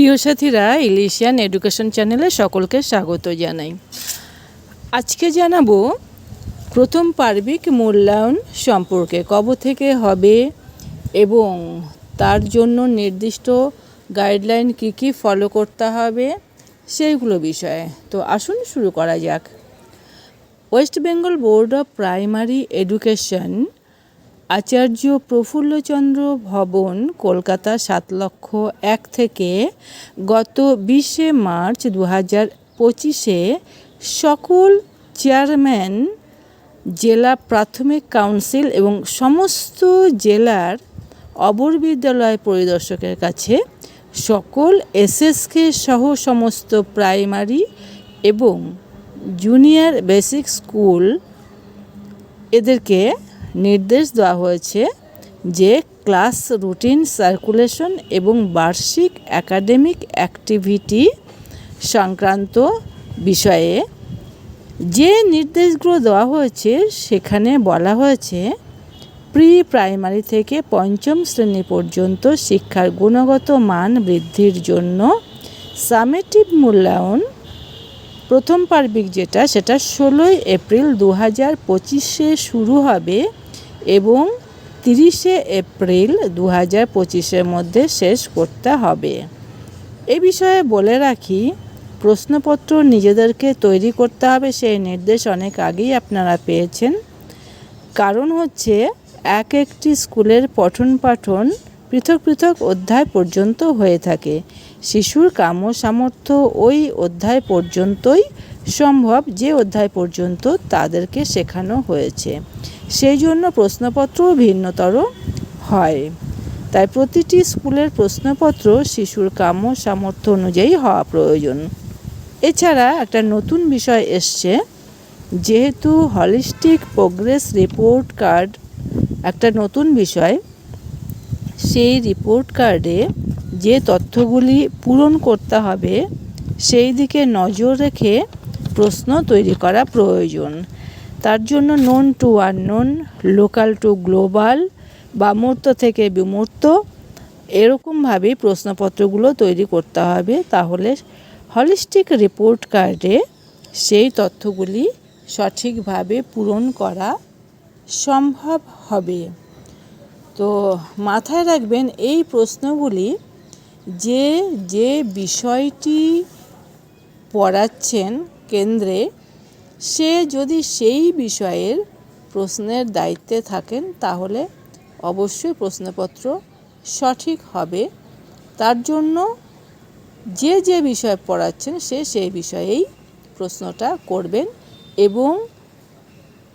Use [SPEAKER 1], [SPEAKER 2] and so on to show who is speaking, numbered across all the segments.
[SPEAKER 1] প্রিয় সাথীরা ইলিশিয়ান এডুকেশন চ্যানেলে সকলকে স্বাগত জানাই। আজকে জানাব প্রথম পার্বিক মূল্যায়ন সম্পর্কে, কবে থেকে হবে এবং তার জন্য নির্দিষ্ট গাইডলাইন কী কী ফলো করতে হবে সেইগুলো বিষয়ে। তো আসুন শুরু করা যাক। West Bengal board of primary education Acharya Prafullachandra Bhavan, Kolkata সাত লক্ষ এক থেকে গত বিশে মার্চ দু হাজার পঁচিশে সকল চেয়ারম্যান, জেলা প্রাথমিক কাউন্সিল এবং সমস্ত জেলার অবর বিদ্যালয় পরিদর্শকের কাছে সকল এসএসকে সহ সমস্ত প্রাইমারি এবং জুনিয়র বেসিক স্কুল এদেরকে নির্দেশ দেওয়া হয়েছে যে ক্লাস রুটিন, সার্কুলেশন এবং বার্ষিক একাডেমিক অ্যাক্টিভিটি সংক্রান্ত বিষয়ে যে নির্দেশগুলো দেওয়া হয়েছে, সেখানে বলা হয়েছে প্রি প্রাইমারি থেকে পঞ্চম শ্রেণি পর্যন্ত শিক্ষার গুণগত মান বৃদ্ধির জন্য সামেটিভ মূল্যায়ন প্রথম পার্বিক যেটা, সেটা ষোলোই এপ্রিল দু হাজার পঁচিশে শুরু হবে। এবং তিরিশে এপ্রিল দু হাজার পঁচিশের মধ্যে শেষ করতে হবে। এ বিষয়ে বলে রাখি, প্রশ্নপত্র নিজেদেরকে তৈরি করতে হবে সেই নির্দেশ অনেক আগেই আপনারা পেয়েছেন। কারণ হচ্ছে, এক একটি স্কুলের পঠন পাঠন পৃথক পৃথক অধ্যায় পর্যন্ত হয়ে থাকে। শিশুর কাম্য সামর্থ্য ওই অধ্যায় পর্যন্তই সম্ভব, যে অধ্যায় পর্যন্ত তাদেরকে শেখানো হয়েছে। সেই জন্য প্রশ্নপত্র ভিন্নতর হয়। তাই প্রতিটি স্কুলের প্রশ্নপত্র শিশুর কাম্য সামর্থ্য অনুযায়ী হওয়া প্রয়োজন। এছাড়া একটা নতুন বিষয় এসছে, যেহেতু হলিস্টিক প্রোগ্রেস রিপোর্ট কার্ড একটা নতুন বিষয় সেই রিপোর্ট কার্ডে যে তথ্যগুলি পূরণ করতে হবে, সেই দিকে নজর রেখে প্রশ্ন তৈরি করা প্রয়োজন। তার জন্য known to unknown local to global বা মূর্ত থেকে বিমূর্ত এরকমভাবেই প্রশ্নপত্রগুলো তৈরি করতে হবে। তাহলে হলিস্টিক রিপোর্ট কার্ডে সেই তথ্যগুলি সঠিকভাবে পূরণ করা সম্ভব হবে। তো মাথায় রাখবেন, এই প্রশ্নগুলি যে যে বিষয়টি পড়াচ্ছেন কেন্দ্রে, সে যদি সেই বিষয়ের প্রশ্নের দায়িত্বে থাকেন, তাহলে অবশ্যই প্রশ্নপত্র সঠিক হবে। তার জন্য যে যে বিষয় পড়াচ্ছেন, সে সেই বিষয়েই প্রশ্নটা করবেন এবং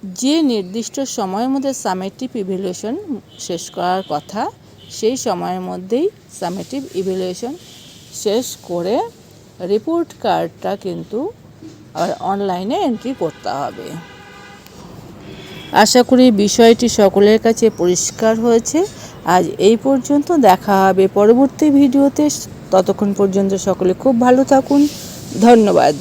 [SPEAKER 1] যে নির্দিষ্ট সময়ের মধ্যে সামেটিভ ইভ্যালুয়েশন শেষ করার কথা, সেই সময়ের মধ্যেই সামেটিভ ইভ্যালুয়েশন শেষ করে রিপোর্ট কার্ডটা কিন্তু অনলাইনে এন্ট্রি করতে হবে। আশা করি বিষয়টি সকলের কাছে পরিষ্কার হয়েছে। আজ এই পর্যন্ত দেখা হবে পরবর্তী ভিডিওতে। ততক্ষণ পর্যন্ত সকলে খুব ভালো থাকুন। ধন্যবাদ।